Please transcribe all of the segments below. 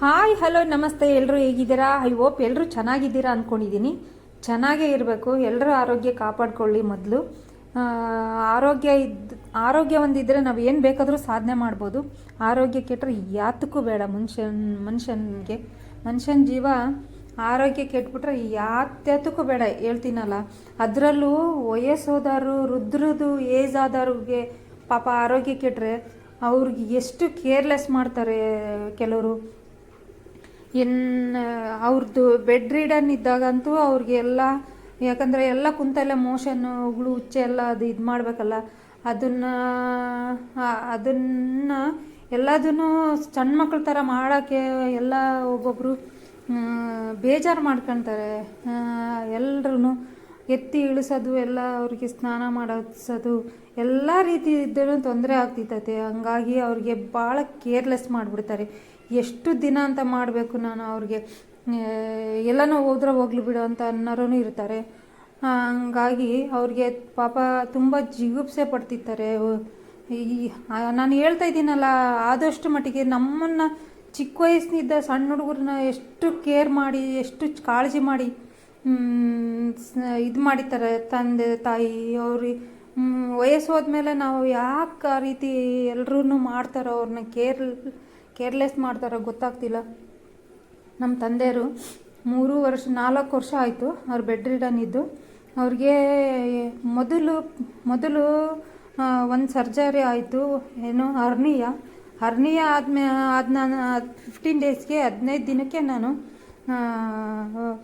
Hi hello ನಮಸ್ತೆ ಎಲ್ಲರೂ ಹೇಗಿದ್ದೀರಾ? ಐ ಹೋಪ್ ಎಲ್ಲರೂ ಚೆನ್ನಾಗಿದ್ದೀರಾ ಅಂದ್ಕೊಂಡಿದ್ದೀನಿ ಚೆನ್ನಾಗೇ ಇರಬೇಕು ಎಲ್ಲರೂ ಆರೋಗ್ಯ ಕಾಪಾಡ್ಕೊಳ್ಳಿ ಮೊದಲು. ಆರೋಗ್ಯ ಇದ್ದ ಆರೋಗ್ಯ ಒಂದಿದ್ದರೆ ನಾವು ಏನು ಬೇಕಾದರೂ ಸಾಧನೆ ಮಾಡ್ಬೋದು. ಆರೋಗ್ಯ ಕೆಟ್ಟರೆ ಯಾತಕ್ಕೂ ಬೇಡ ಮನುಷ್ಯನ್, ಮನುಷ್ಯನಿಗೆ. ಮನುಷ್ಯನ ಜೀವ ಆರೋಗ್ಯ ಕೆಟ್ಬಿಟ್ರೆ ಯಾತ್ಯಾತಕ್ಕೂ ಬೇಡ, ಹೇಳ್ತೀನಲ್ಲ. ಅದರಲ್ಲೂ ವಯಸ್ಸೋದಾರು ವೃದ್ಧರದು ಏಜ್ ಆದವ್ರಿಗೆ ಪಾಪ ಆರೋಗ್ಯ ಕೆಟ್ಟರೆ ಅವ್ರಿಗೆ ಎಷ್ಟು ಕೇರ್ಲೆಸ್ ಮಾಡ್ತಾರೆ ಕೆಲವರು. ಇನ್ನು ಅವ್ರದ್ದು ಬೆಡ್ ರೀಡನ್ ಇದ್ದಾಗಂತೂ ಅವ್ರಿಗೆಲ್ಲ ಯಾಕಂದರೆ ಎಲ್ಲ ಕುಂತಲ್ಲೇ ಮೋಷನ್ನು ಉಗುಳು, ಉಚ್ಚೆ ಎಲ್ಲ ಅದು ಇದು ಮಾಡಬೇಕಲ್ಲ. ಅದನ್ನು ಅದನ್ನು ಎಲ್ಲದನ್ನು ಸಣ್ಣ ಮಕ್ಕಳ ಥರ ಮಾಡೋಕ್ಕೆ ಎಲ್ಲ ಒಬ್ಬೊಬ್ಬರು ಬೇಜಾರು ಮಾಡ್ಕೊತಾರೆ ಎಲ್ರೂ ಎತ್ತಿ ಇಳಿಸೋದು ಎಲ್ಲ, ಅವ್ರಿಗೆ ಸ್ನಾನ ಮಾಡಿಸೋದು, ಎಲ್ಲ ರೀತಿ ತೊಂದರೆ ಆಗ್ತಿತ್ತೈತೆ ಹಂಗಾಗಿ ಅವ್ರಿಗೆ ಭಾಳ ಕೇರ್ಲೆಸ್ ಮಾಡಿಬಿಡ್ತಾರೆ. ಎಷ್ಟು ದಿನ ಅಂತ ಮಾಡಬೇಕು ನಾನು ಅವ್ರಿಗೆ? ಎಲ್ಲನೂ ಹೋದ್ರೆ ಹೋಗ್ಲಿ ಬಿಡು ಅಂತ ಅನ್ನೋರು ಇರ್ತಾರೆ. ಹಂಗಾಗಿ ಅವ್ರಿಗೆ ಪಾಪ ತುಂಬ ಜಿಗುಪ್ಸೆ ಪಡ್ತಿರ್ತಾರೆ. ಈ ನಾನು ಹೇಳ್ತಾ ಇದ್ದೀನಲ್ಲ, ಆದಷ್ಟು ಮಟ್ಟಿಗೆ ನಮ್ಮನ್ನು ಚಿಕ್ಕ ವಯಸ್ಸಿನಿಂದ ಸಣ್ಣ ಹುಡುಗರನ್ನ ಎಷ್ಟು ಕೇರ್ ಮಾಡಿ, ಎಷ್ಟು ಕಾಳಜಿ ಮಾಡಿ ಇದು ಮಾಡಿದ್ದಾರೆ ತಂದೆ, ತಾಯಿ ಅವ್ರಿಗೆ ವಯಸ್ಸು ಹೋದ್ಮೇಲೆ ನಾವು ಯಾಕೆ ಆ ರೀತಿ ಎಲ್ಲರೂ ಮಾಡ್ತಾರೋ ಅವ್ರನ್ನ ಕೇರ್, ಕೇರ್ಲೆಸ್ ಮಾಡ್ತಾರೋ ಗೊತ್ತಾಗ್ತಿಲ್ಲ. ನಮ್ಮ ತಂದೆಯರು ಮೂರು ವರ್ಷ, ನಾಲ್ಕು ವರ್ಷ ಆಯಿತು ಅವ್ರು ಬೆಡ್ ರಿಡನ್ ಇದ್ದು. ಅವ್ರಿಗೆ ಮೊದಲು ಮೊದಲು ಒಂದು ಸರ್ಜರಿ ಆಯಿತು, ಏನು, ಹರ್ನಿಯ. ಹರ್ನಿಯ ಆದ್ಮೇ ಆದ ನಾನು ಫಿಫ್ಟೀನ್ ಡೇಸ್ಗೆ ಹದಿನೈದು ದಿನಕ್ಕೆ ನಾನು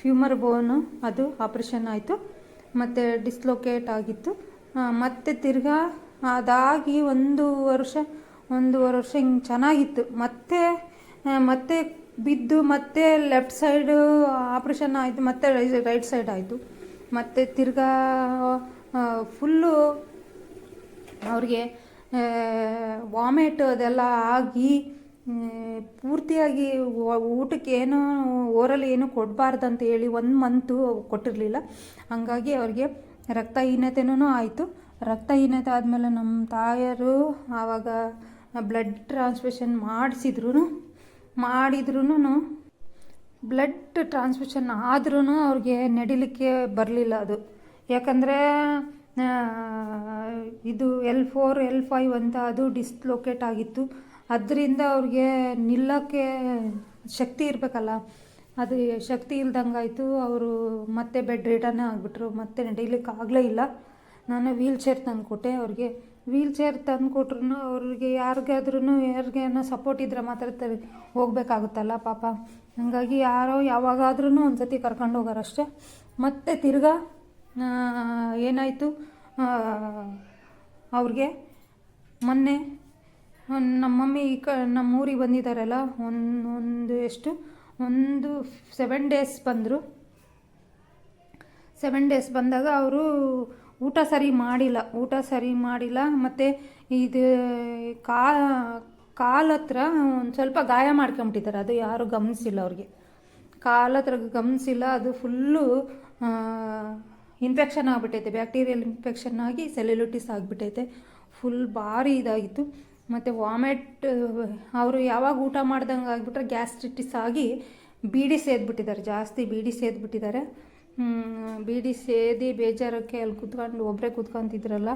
ಫ್ಯೂಮರ್ ಬೋನು, ಅದು ಆಪ್ರೇಷನ್ ಆಯಿತು. ಮತ್ತು ಡಿಸ್ಲೊಕೇಟ್ ಆಗಿತ್ತು. ಮತ್ತು ತಿರ್ಗಾ ಅದಾಗಿ ಒಂದು ವರ್ಷ, ಒಂದೂವರೆ ವರ್ಷ ಹಿಂಗೆ ಚೆನ್ನಾಗಿತ್ತು. ಮತ್ತೆ ಮತ್ತೆ ಬಿದ್ದು, ಮತ್ತೆ ಲೆಫ್ಟ್ ಸೈಡು ಆಪ್ರೇಷನ್ ಆಯಿತು, ಮತ್ತೆ ರೈಟ್ ಸೈಡ್ ಆಯಿತು. ಮತ್ತು ತಿರ್ಗಾ ಫುಲ್ಲು ಅವ್ರಿಗೆ ವಾಮಿಟ್ ಅದೆಲ್ಲ ಆಗಿ ಪೂರ್ತಿಯಾಗಿ ಊಟಕ್ಕೆ ಏನೂ ಓರಲ್ಲಿ ಏನೂ ಕೊಡಬಾರ್ದಂತ ಹೇಳಿ ಒಂದು ಮಂತು ಕೊಟ್ಟಿರಲಿಲ್ಲ. ಹಂಗಾಗಿ ಅವ್ರಿಗೆ ರಕ್ತಹೀನತೆನೂ ಆಯಿತು. ರಕ್ತಹೀನತೆ ಆದಮೇಲೆ ನಮ್ಮ ತಾಯರು ಆವಾಗ ಬ್ಲಡ್ ಟ್ರಾನ್ಸ್ಫ್ಯೂಷನ್ ಮಾಡಿಸಿದ್ರು ಮಾಡಿದ್ರೂ ಬ್ಲಡ್ ಟ್ರಾನ್ಸ್ಫ್ಯೂಷನ್ ಆದ್ರೂ ಅವ್ರಿಗೆ ನಡಿಲಿಕ್ಕೆ ಬರಲಿಲ್ಲ ಅದು. ಯಾಕಂದರೆ ಇದು ಎಲ್ ಫೋರ್ ಎಲ್ ಫೈವ್ ಅಂತ ಅದು ಡಿಸ್ಲೊಕೇಟ್ ಆಗಿತ್ತು. ಅದರಿಂದ ಅವ್ರಿಗೆ ನಿಲ್ಲೋಕ್ಕೆ ಶಕ್ತಿ ಇರಬೇಕಲ್ಲ. ಅದು ಶಕ್ತಿ ಇಲ್ದಂಗಾಯಿತು ಅವರು ಮತ್ತೆ ಬೆಡ್ ರಿಟರ್ನ್ ಆಗಿಬಿಟ್ರು, ಮತ್ತೆ ನಡೀಲಿಕ್ಕೆ ಆಗಲೇ ಇಲ್ಲ. ನಾನು ವೀಲ್ ಚೇರ್ ತಂದು ಕೊಟ್ಟೆ ಅವ್ರಿಗೆ. ವೀಲ್ ಚೇರ್ ತಂದು ಕೊಟ್ರು ಅವ್ರಿಗೆ ಯಾರಿಗಾದ್ರೂ ಯಾರಿಗೇನೋ ಸಪೋರ್ಟ್ ಇದ್ದರೆ ಮಾತ್ರ ಹೋಗಬೇಕಾಗುತ್ತಲ್ಲ ಪಾಪ. ಹಾಗಾಗಿ ಯಾರೋ ಯಾವಾಗಾದ್ರೂ ಒಂದು ಸತಿ ಕರ್ಕೊಂಡು ಹೋಗೋರಷ್ಟೇ ಮತ್ತೆ ತಿರ್ಗಾ ಏನಾಯಿತು? ಅವ್ರಿಗೆ ಮೊನ್ನೆ ನಮ್ಮ ಮಮ್ಮಿ ಈ ಕ ನಮ್ಮ ಊರಿಗೆ ಬಂದಿದ್ದಾರಲ್ಲ ಒಂದು ಎಷ್ಟು, ಒಂದು ಸೆವೆನ್ ಡೇಸ್ ಬಂದರು. ಸೆವೆನ್ ಡೇಸ್ ಬಂದಾಗ ಅವರು ಊಟ ಸರಿ ಮಾಡಿಲ್ಲ, ಊಟ ಸರಿ ಮಾಡಿಲ್ಲ, ಮತ್ತು ಇದು ಕಾ, ಕಾಲ ಹತ್ರ ಒಂದು ಸ್ವಲ್ಪ ಗಾಯ ಮಾಡ್ಕೊಂಬಿಟ್ಟಿದ್ದಾರೆ ಅದು ಯಾರೂ ಗಮನಿಸಿಲ್ಲ ಅವ್ರಿಗೆ. ಕಾಲ ಹತ್ರ ಗಮನಿಸಿಲ್ಲ, ಅದು ಫುಲ್ಲು ಇನ್ಫೆಕ್ಷನ್ ಆಗಿಬಿಟ್ಟೈತೆ ಬ್ಯಾಕ್ಟೀರಿಯಲ್ ಇನ್ಫೆಕ್ಷನ್ ಆಗಿ ಸೆಲ್ಯುಲಿಟಿಸ್ ಆಗಿಬಿಟ್ಟೈತೆ ಫುಲ್ ಭಾರಿ ಇದಾಗಿತ್ತು. ಮತ್ತು ವಾಮಿಟ್ ಅವರು ಯಾವಾಗ ಊಟ ಮಾಡ್ದಂಗೆ ಆಗಿಬಿಟ್ರೆ ಗ್ಯಾಸ್ಟ್ರಿಟಿಸ್ ಆಗಿ ಬೀಡಿ ಸೇದ್ಬಿಟ್ಟಿದ್ದಾರೆ, ಜಾಸ್ತಿ ಬೀಡಿ ಸೇದ್ಬಿಟ್ಟಿದ್ದಾರೆ. ಬೀಡಿ ಸೇದಿ ಬೇಜಾರಕ್ಕೆ ಅಲ್ಲಿ ಕುತ್ಕೊಂಡು ಒಬ್ಬರೇ ಕುತ್ಕೊತಿದ್ರಲ್ಲ,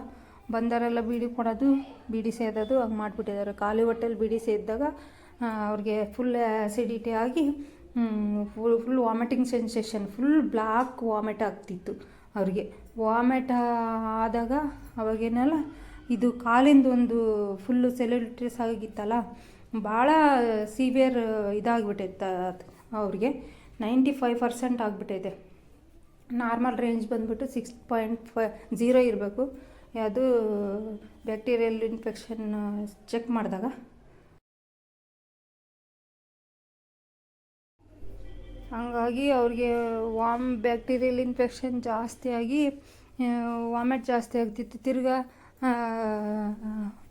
ಬಂದವರೆಲ್ಲ ಬೀಡಿ ಕೊಡೋದು, ಬೀಡಿ ಸೇದೋದು, ಹಂಗೆ ಮಾಡಿಬಿಟ್ಟಿದ್ದಾರೆ. ಖಾಲಿ ಹೊಟ್ಟೆಲಿ ಬೀಡಿ ಸೇದಿದಾಗ ಅವ್ರಿಗೆ ಫುಲ್ ಆ್ಯಸಿಡಿಟಿ ಆಗಿ full full vomiting sensation full black vomit ಆಗ್ತಿತ್ತು ಅವ್ರಿಗೆ. ವಾಮಿಟ್ ಆದಾಗ ಅವಾಗೇನಲ್ಲ ಇದು ಕಾಲಿಂದ ಒಂದು ಫುಲ್ಲು ಸೆಲ್ಯುಲಿಟ್ರಿಸ್ ಆಗಿತ್ತಲ್ಲ, ಭಾಳ ಸಿವಿಯರ್ ಇದಾಗ್ಬಿಟ್ಟೈತೆ ಅವ್ರಿಗೆ. ನೈಂಟಿ ಫೈವ್ ಪರ್ಸೆಂಟ್ ಆಗಿಬಿಟ್ಟೈತೆ. ನಾರ್ಮಲ್ ರೇಂಜ್ ಬಂದುಬಿಟ್ಟು ಸಿಕ್ಸ್ ಪಾಯಿಂಟ್ ಫೈ ಜೀರೋ ಇರಬೇಕು. ಅದು ಬ್ಯಾಕ್ಟೀರಿಯಲ್ ಇನ್ಫೆಕ್ಷನ್ ಚೆಕ್ ಮಾಡಿದಾಗ. ಹಂಗಾಗಿ ಅವ್ರಿಗೆ ವಾಮ್ ಬ್ಯಾಕ್ಟೀರಿಯಲ್ ಇನ್ಫೆಕ್ಷನ್ ಜಾಸ್ತಿಯಾಗಿ ವಾಮಿಟ್ ಜಾಸ್ತಿ ಆಗ್ತಿತ್ತು. ತಿರ್ಗಾ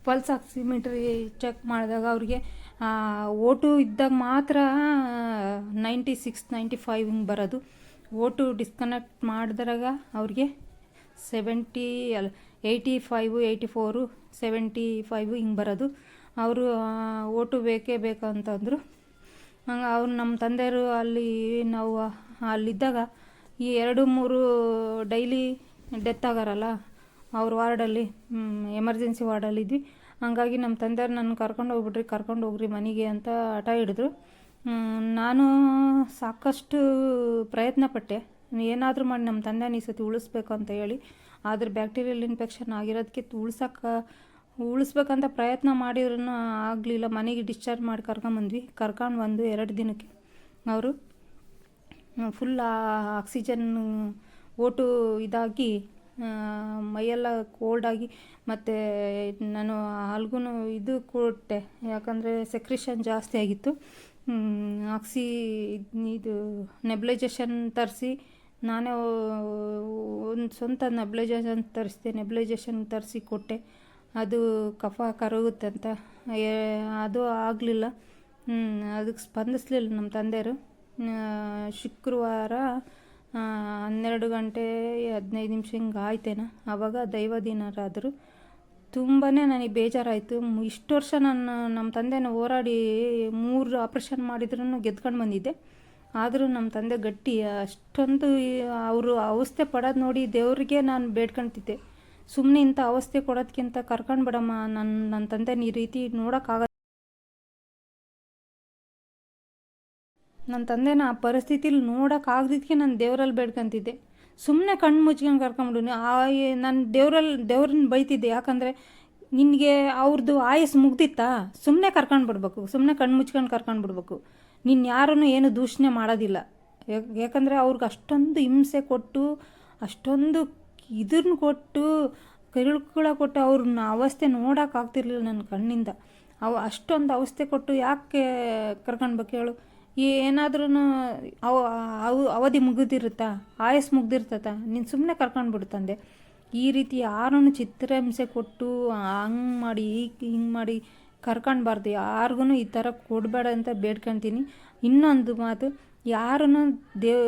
ಪಲ್ಸ್ ಆಕ್ಸಿಮೀಟ್ರಿ ಚೆಕ್ ಮಾಡಿದಾಗ ಅವ್ರಿಗೆ ಓಟು ಇದ್ದಾಗ ಮಾತ್ರ ನೈಂಟಿ ಸಿಕ್ಸ್ ನೈಂಟಿ ಫೈವ್ ಹಿಂಗೆ ಬರೋದು. ಓಟು ಡಿಸ್ಕನೆಕ್ಟ್ ಮಾಡಿದ್ರಾಗ ಅವ್ರಿಗೆ ಸೆವೆಂಟಿ ಅಲ್ಲ eighty five eighty four seventy five ಹಿಂಗೆ ಬರೋದು. ಅವರು ಓಟು ಬೇಕೇ ಬೇಕು ಅಂತಂದರು ಹಂಗೆ ಅವ್ರು ನಮ್ಮ ತಂದೆಯವರು ಅಲ್ಲಿ ನಾವು ಅಲ್ಲಿದ್ದಾಗ ಈ ಎರಡು, ಮೂರು ಡೈಲಿ ಡೆತ್ ಆಗಾರಲ್ಲ ಅವ್ರ ವಾರ್ಡಲ್ಲಿ ಎಮರ್ಜೆನ್ಸಿ ವಾರ್ಡಲ್ಲಿದ್ವಿ ಹಂಗಾಗಿ ನಮ್ಮ ತಂದೆಯವ್ರು ನನ್ನ ಕರ್ಕೊಂಡು ಹೋಗ್ಬಿಟ್ರಿ, ಕರ್ಕೊಂಡು ಹೋಗ್ರಿ ಮನೆಗೆ ಅಂತ ಹಠ ಹಿಡಿದ್ರು. ನಾನು ಸಾಕಷ್ಟು ಪ್ರಯತ್ನ ಪಟ್ಟೆ. ಏನಾದರೂ ಮಾಡಿ ನಮ್ಮ ತಂದೆನ ಈ ಸತಿ ಉಳಿಸ್ಬೇಕು ಅಂತ ಹೇಳಿ. ಆದರೆ ಬ್ಯಾಕ್ಟೀರಿಯಲ್ ಇನ್ಫೆಕ್ಷನ್ ಆಗಿರೋದಕ್ಕೆ ಉಳ್ಸೋಕ್ಕೆ, ಉಳಿಸ್ಬೇಕಂತ ಪ್ರಯತ್ನ ಮಾಡಿದ್ರೂ ಆಗಲಿಲ್ಲ. ಮನೆಗೆ ಡಿಸ್ಚಾರ್ಜ್ ಮಾಡಿ ಕರ್ಕೊಂಬಂದ್ವಿ ಕರ್ಕೊಂಡು ಬಂದು ಎರಡು ದಿನಕ್ಕೆ ಅವರು ಫುಲ್ ಆಕ್ಸಿಜನ್ ಓಟು ಇದಾಗಿ ಮೈಯೆಲ್ಲ ಕೋಲ್ಡಾಗಿ ಮತ್ತು ನಾನು ಅಲ್ಗೂ ಇದು ಕೊಟ್ಟೆ. ಯಾಕಂದರೆ ಸೆಕ್ರಿಷನ್ ಜಾಸ್ತಿ ಆಗಿತ್ತು. ಆಕ್ಸಿ ಇದು ನೆಬ್ಲೈಜೇಷನ್ ತರಿಸಿ ನಾನೇ ಒಂದು ಸ್ವಂತ ನೆಬ್ಲೈಜೇಷನ್ ತರಿಸಿದೆ. ನೆಬ್ಲೈಜೇಷನ್ ತರಿಸಿ ಕೊಟ್ಟೆ. ಅದು ಕಫ ಕರಗುತ್ತೆ ಅಂತ. ಅದು ಆಗಲಿಲ್ಲ. ಅದಕ್ಕೆ ಸ್ಪಂದಿಸ್ಲಿಲ್ಲ ನಮ್ಮ ತಂದೆಯರು. ಶುಕ್ರವಾರ ಹನ್ನೆರಡು ಗಂಟೆ, ಹದಿನೈದು ನಿಮಿಷ ಹಿಂಗೆ ಆಯ್ತೇನ. ಆವಾಗ ದೈವ ದಿನರಾದರು. ತುಂಬಾ ನನಗೆ ಬೇಜಾರಾಯಿತು. ಇಷ್ಟು ವರ್ಷ ನಾನು ನಮ್ಮ ತಂದೆನ ಹೋರಾಡಿ ಮೂರು ಆಪ್ರೇಷನ್ ಮಾಡಿದ್ರೂ ಗೆದ್ಕೊಂಡು ಬಂದಿದ್ದೆ. ಆದರೂ ನಮ್ಮ ತಂದೆ ಗಟ್ಟಿ, ಅಷ್ಟೊಂದು ಅವರು ಅವಸ್ಥೆ ಪಡೋದು ನೋಡಿ ದೇವ್ರಿಗೆ ನಾನು ಬೇಡ್ಕೊಳ್ತಿದ್ದೆ ಸುಮ್ಮನೆ ಇಂಥ ಅವಸ್ಥೆ ಕೊಡೋದಕ್ಕಿಂತ ಕರ್ಕೊಂಡು ಬಿಡಮ್ಮ. ನನ್ನ ನನ್ನ ತಂದೆನ ಈ ರೀತಿ ನೋಡೋಕ್ಕಾಗ ನನ್ನ ತಂದೆನ ಆ ಪರಿಸ್ಥಿತಿಲಿ ನೋಡೋಕ್ಕಾಗ್ದಿದ್ದಕ್ಕೆ ನಾನು ದೇವರಲ್ಲಿ ಬೇಡ್ಕೊಂತಿದ್ದೆ. ಸುಮ್ಮನೆ ಕಣ್ಣು ಮುಚ್ಕೊಂಡು ಕರ್ಕೊಂಬಿಡು ಆ ನಾನು ದೇವರಲ್ಲಿ ದೇವ್ರನ್ನ ಬೈತಿದ್ದೆ. ಯಾಕಂದರೆ ನಿನಗೆ ಅವ್ರದ್ದು ಆಯಸ್ಸು ಮುಗ್ದಿತ್ತಾ? ಸುಮ್ಮನೆ ಕರ್ಕೊಂಡು ಬಿಡ್ಬೇಕು. ಸುಮ್ಮನೆ ಕಣ್ಣು ಮುಚ್ಕೊಂಡು ಕರ್ಕೊಂಡು ಬಿಡ್ಬೇಕು. ನಿನ್ನ ಯಾರನ್ನು ಏನು ದೂಷಣೆ ಮಾಡೋದಿಲ್ಲ. ಯಾಕ್- ಯಾಕಂದರೆ ಅವ್ರಿಗೆ ಅಷ್ಟೊಂದು ಹಿಂಸೆ ಕೊಟ್ಟು, ಅಷ್ಟೊಂದು ಇದನ್ನ ಕೊಟ್ಟು, ಕಿರುಕುಳ ಕೊಟ್ಟು ಅವ್ರನ್ನ ಅವಸ್ಥೆ ನೋಡೋಕ್ಕಾಗ್ತಿರ್ಲಿಲ್ಲ ನನ್ನ ಕಣ್ಣಿಂದ. ಅವ ಅಷ್ಟೊಂದು ಅವಸ್ಥೆ ಕೊಟ್ಟು ಯಾಕೆ ಕರ್ಕೊಳ್ಬೇಕು ಹೇಳು? ಏನಾದ್ರೂ ಅವ, ಅವು, ಅವಧಿ ಮುಗಿದಿರುತ್ತಾ? ಆಯಸ್ ಮುಗ್ದಿರ್ತತ? ನೀನು ಸುಮ್ಮನೆ ಕರ್ಕೊಂಡು ತಂದೆ. ಈ ರೀತಿ ಯಾರನ್ನು ಚಿತ್ರಹಿಂಸೆ ಕೊಟ್ಟು ಹಂಗೆ ಮಾಡಿ ಹಿಂಗೆ ಮಾಡಿ ಕರ್ಕೊಳ್ಬಾರ್ದು ಯಾರಿಗೂ ಈ ಥರ ಕೊಡಬೇಡ ಅಂತ ಬೇಡ್ಕೊತೀನಿ. ಇನ್ನೊಂದು ಮಾತು ಯಾರನ್ನು ದೇವ್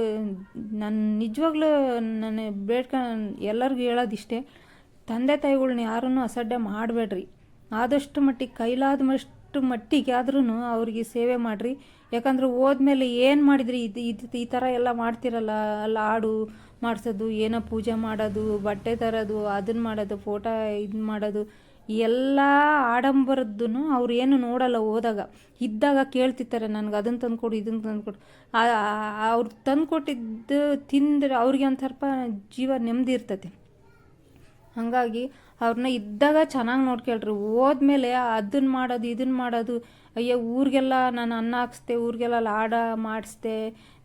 ನನ್ನ ನಿಜವಾಗ್ಲೂ ನಾನು ಬೇಡ್ಕ, ಎಲ್ಲರಿಗೂ ಹೇಳೋದಿಷ್ಟೇ, ತಂದೆ ತಾಯಿಗಳ್ನ ಯಾರನ್ನು ಅಸಡ್ಡೆ ಮಾಡಬೇಡ್ರಿ. ಆದಷ್ಟು ಮಟ್ಟಿಗೆ ಕೈಲಾದಷ್ಟು ಮಟ್ಟಿಗೆ ಆದ್ರೂ ಅವ್ರಿಗೆ ಸೇವೆ ಮಾಡಿರಿ. ಯಾಕಂದ್ರೆ ಹೋದ್ಮೇಲೆ ಏನು ಮಾಡಿದ್ರಿ? ಇದು ಇದು ಈ ಥರ ಎಲ್ಲ ಮಾಡ್ತಿರಲ್ಲ, ಅಲ್ಲ ಹಾಡು ಮಾಡಿಸೋದು, ಏನೋ ಪೂಜೆ ಮಾಡೋದು, ಬಟ್ಟೆ ತರೋದು ಅದನ್ನು ಮಾಡೋದು, ಫೋಟೋ ಇದು ಮಾಡೋದು, ಎಲ್ಲ ಆಡಂಬರದ್ದು ಅವ್ರು ಏನು ನೋಡಲ್ಲ ಹೋದಾಗ. ಇದ್ದಾಗ ಕೇಳ್ತಿರ್ತಾರೆ ನನಗೆ ಅದನ್ನು ತಂದುಕೊಡು ಇದನ್ನು ತಂದ್ಕೊಡು. ಅವ್ರು ತಂದ್ಕೊಟ್ಟಿದ್ದು ತಿಂದ್ರೆ ಅವ್ರಿಗೆ ಒಂದು ಸ್ವಲ್ಪ ಜೀವ ನೆಮ್ಮದಿ ಇರ್ತೈತೆ ಹಾಗಾಗಿ ಅವ್ರನ್ನ ಇದ್ದಾಗ ಚೆನ್ನಾಗಿ ನೋಡ್ಕೊಳ್ರಿ. ಹೋದ್ಮೇಲೆ ಅದನ್ನ ಮಾಡೋದು ಇದನ್ನ ಮಾಡೋದು. ಅಯ್ಯೋ, ಊರಿಗೆಲ್ಲ ನಾನು ಅನ್ನ ಹಾಕ್ಸ್ದೆ, ಊರಿಗೆಲ್ಲ ಲಾಡ ಮಾಡಿಸ್ದೆ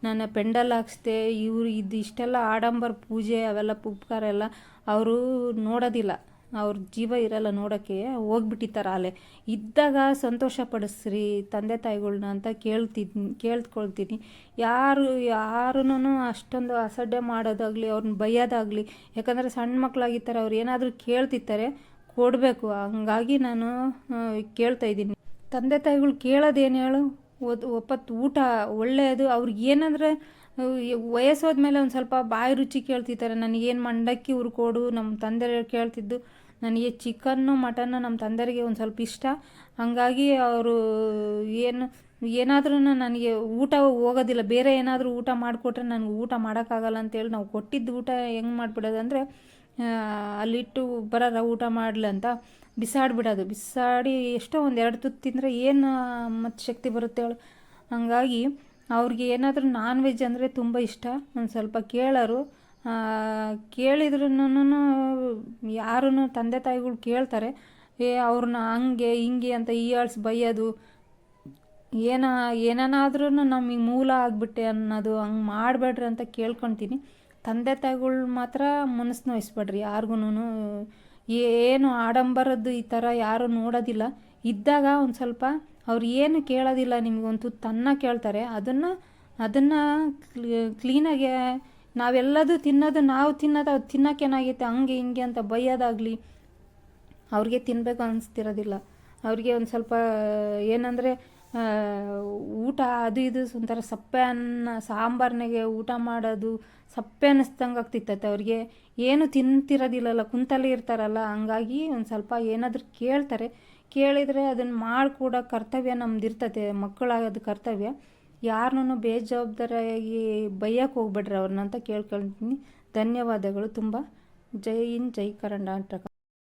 ನಾನು ಪೆಂಡಲ್ ಹಾಕ್ಸ್ದೆ, ಇವ್ರು ಇದು ಇಷ್ಟೆಲ್ಲ ಆಡಂಬರ ಪೂಜೆ ಅವೆಲ್ಲ ಪುಪ್ಕಾರ ಎಲ್ಲ ಅವರು ನೋಡೋದಿಲ್ಲ. ಅವ್ರ ಜೀವ ಇರಲ್ಲ ನೋಡೋಕ್ಕೆ ಹೋಗ್ಬಿಟ್ಟಿರ್ತಾರೆ ಅಲೆ ಇದ್ದಾಗ ಸಂತೋಷ ಪಡಿಸ್ರಿ, ತಂದೆ ತಾಯಿಗಳ್ನ ಅಂತ ಕೇಳ್ತಿದ್ ಕೇಳ್ಕೊಳ್ತೀನಿ. ಯಾರು, ಯಾರನ್ನೂ ಅಷ್ಟೊಂದು ಅಸಡ್ಡೆ ಮಾಡೋದಾಗಲಿ, ಅವ್ರನ್ನ ಬೈಯೋದಾಗಲಿ ಯಾಕಂದರೆ ಸಣ್ಣ ಮಕ್ಕಳಾಗಿರ್ತಾರೆ ಅವ್ರು ಏನಾದರೂ ಕೇಳ್ತಿರ್ತಾರೆ, ಕೊಡಬೇಕು. ಹಂಗಾಗಿ ನಾನು ಕೇಳ್ತಾ ಇದ್ದೀನಿ. ತಂದೆ ತಾಯಿಗಳು ಕೇಳೋದೇನು ಹೇಳು? ಒಪ್ಪತ್ತು ಊಟ ಒಳ್ಳೆಯದು ಅವ್ರಿಗೆ ಏನಂದರೆ ವಯಸ್ಸೋದ್ಮೇಲೆ ಒಂದು ಸ್ವಲ್ಪ ಬಾಯಿ ರುಚಿ ಕೇಳ್ತಿದ್ದಾರೆ ನನಗೇನು ಮಂಡಕ್ಕಿ ಹುರ್ಕೊಡು ನಮ್ಮ ತಂದೆ ಕೇಳ್ತಿದ್ದು. ನನಗೆ ಚಿಕನ್ನು, ಮಟನ್ನು ನಮ್ಮ ತಂದೆರಿಗೆ ಒಂದು ಸ್ವಲ್ಪ ಇಷ್ಟ. ಹಾಗಾಗಿ ಅವರು ಏನು ಏನಾದ್ರೂ ನನಗೆ ಊಟ ಹೋಗೋದಿಲ್ಲ. ಬೇರೆ ಏನಾದರೂ ಊಟ ಮಾಡಿಕೊಟ್ರೆ ನನಗೆ ಊಟ ಮಾಡೋಕ್ಕಾಗಲ್ಲ ಅಂತೇಳಿ ನಾವು ಕೊಟ್ಟಿದ್ದು ಊಟ ಹೆಂಗೆ ಮಾಡಿಬಿಡೋದು ಅಂದರೆ ಅಲ್ಲಿಟ್ಟು ಬರೋರ ಊಟ ಮಾಡಲಿ ಅಂತ ಬಿಸಾಡಿಬಿಡೋದು ಬಿಸಾಡಿ ಎಷ್ಟೋ ಒಂದು ಎರಡು ತುತ್ತು ತಿಂದರೆ ಏನು ಮತ್ತು ಶಕ್ತಿ ಬರುತ್ತೆ ಹೇಳು. ಹಾಗಾಗಿ ಅವ್ರಿಗೆ ಏನಾದರೂ ನಾನ್ ವೆಜ್ ಅಂದರೆ ತುಂಬ ಇಷ್ಟ. ಒಂದು ಸ್ವಲ್ಪ ಕೇಳೋರು ಕೇಳಿದ್ರೂ ಯಾರೂ ತಂದೆ ತಾಯಿಗಳು ಕೇಳ್ತಾರೆ, ಏ ಅವ್ರನ್ನ ಹಂಗೆ, ಹಿಂಗೆ ಅಂತ ಹೀಯಾಳ್ಸಿ ಬೈಯೋದು. ಏನ ಏನಾದ್ರೂ ನಮಗೆ ಮೂಲ ಆಗಿಬಿಟ್ಟೆ ಅನ್ನೋದು ಹಂಗೆ ಮಾಡಬೇಡ್ರಿ ಅಂತ ಕೇಳ್ಕೊತೀನಿ. ತಂದೆ ತಾಯಿಗಳು ಮಾತ್ರ ಮನಸ್ಸು ನೋಯಿಸ್ಬೇಡ್ರಿ ಯಾರಿಗೂ ಏನು ಆಡಂಬರದ್ದು ಈ ಥರ ಯಾರೂ ನೋಡೋದಿಲ್ಲ. ಇದ್ದಾಗ ಒಂದು ಸ್ವಲ್ಪ ಅವ್ರು ಏನು ಕೇಳೋದಿಲ್ಲ ನಿಮ್ಗೊಂದು ತುತ್ತು ಅನ್ನ ಕೇಳ್ತಾರೆ, ಅದನ್ನು ಅದನ್ನು ಕ್ಲೀನಾಗೆ ನಾವೆಲ್ಲದು ತಿನ್ನೋದು, ನಾವು ತಿನ್ನೋದು, ಅದು ತಿನ್ನೋಕ್ಕೇನಾಗೈತೆ ಹಂಗೆ ಹಿಂಗೆ ಅಂತ ಬೈಯೋದಾಗಲಿ, ಅವ್ರಿಗೆ ತಿನ್ನಬೇಕು ಅನಿಸ್ತಿರೋದಿಲ್ಲ. ಅವ್ರಿಗೆ ಒಂದು ಸ್ವಲ್ಪ, ಏನಂದರೆ ಊಟ ಅದು ಇದು ಒಂಥರ ಸಪ್ಪೆ ಅನ್ನ, ಸಾಂಬಾರ್ನಾಗೆ ಊಟ ಮಾಡೋದು ಸಪ್ಪೆ ಅನ್ನಿಸ್ದಂಗೆ ಆಗ್ತಿತ್ತೈತೆ ಅವ್ರಿಗೆ. ಏನು ತಿಂತಿರೋದಿಲ್ಲಲ್ಲ, ಕುಂತಲ್ಲೇ ಇರ್ತಾರಲ್ಲ, ಹಂಗಾಗಿ ಒಂದು ಸ್ವಲ್ಪ ಏನಾದರೂ ಕೇಳ್ತಾರೆ. ಕೇಳಿದರೆ ಅದನ್ನು ಮಾಡಿಕೊಡೋ ಕರ್ತವ್ಯ ನಮ್ದು ಇರ್ತದೆ ಮಕ್ಕಳಾಗೋದು ಕರ್ತವ್ಯ. ಯಾರನ್ನೂ ಬೇಜವಾಬ್ದಾರಿಯಾಗಿ ಬೈಯಕ್ಕೆ ಹೋಗ್ಬೇಡ್ರಿ ಅವ್ರನ್ನ ಅಂತ ಕೇಳ್ಕೊಳ್ತೀನಿ ಧನ್ಯವಾದಗಳು ತುಂಬ. ಜೈ ಇನ್ ಜೈ ಕರ್ನಾಟಕ.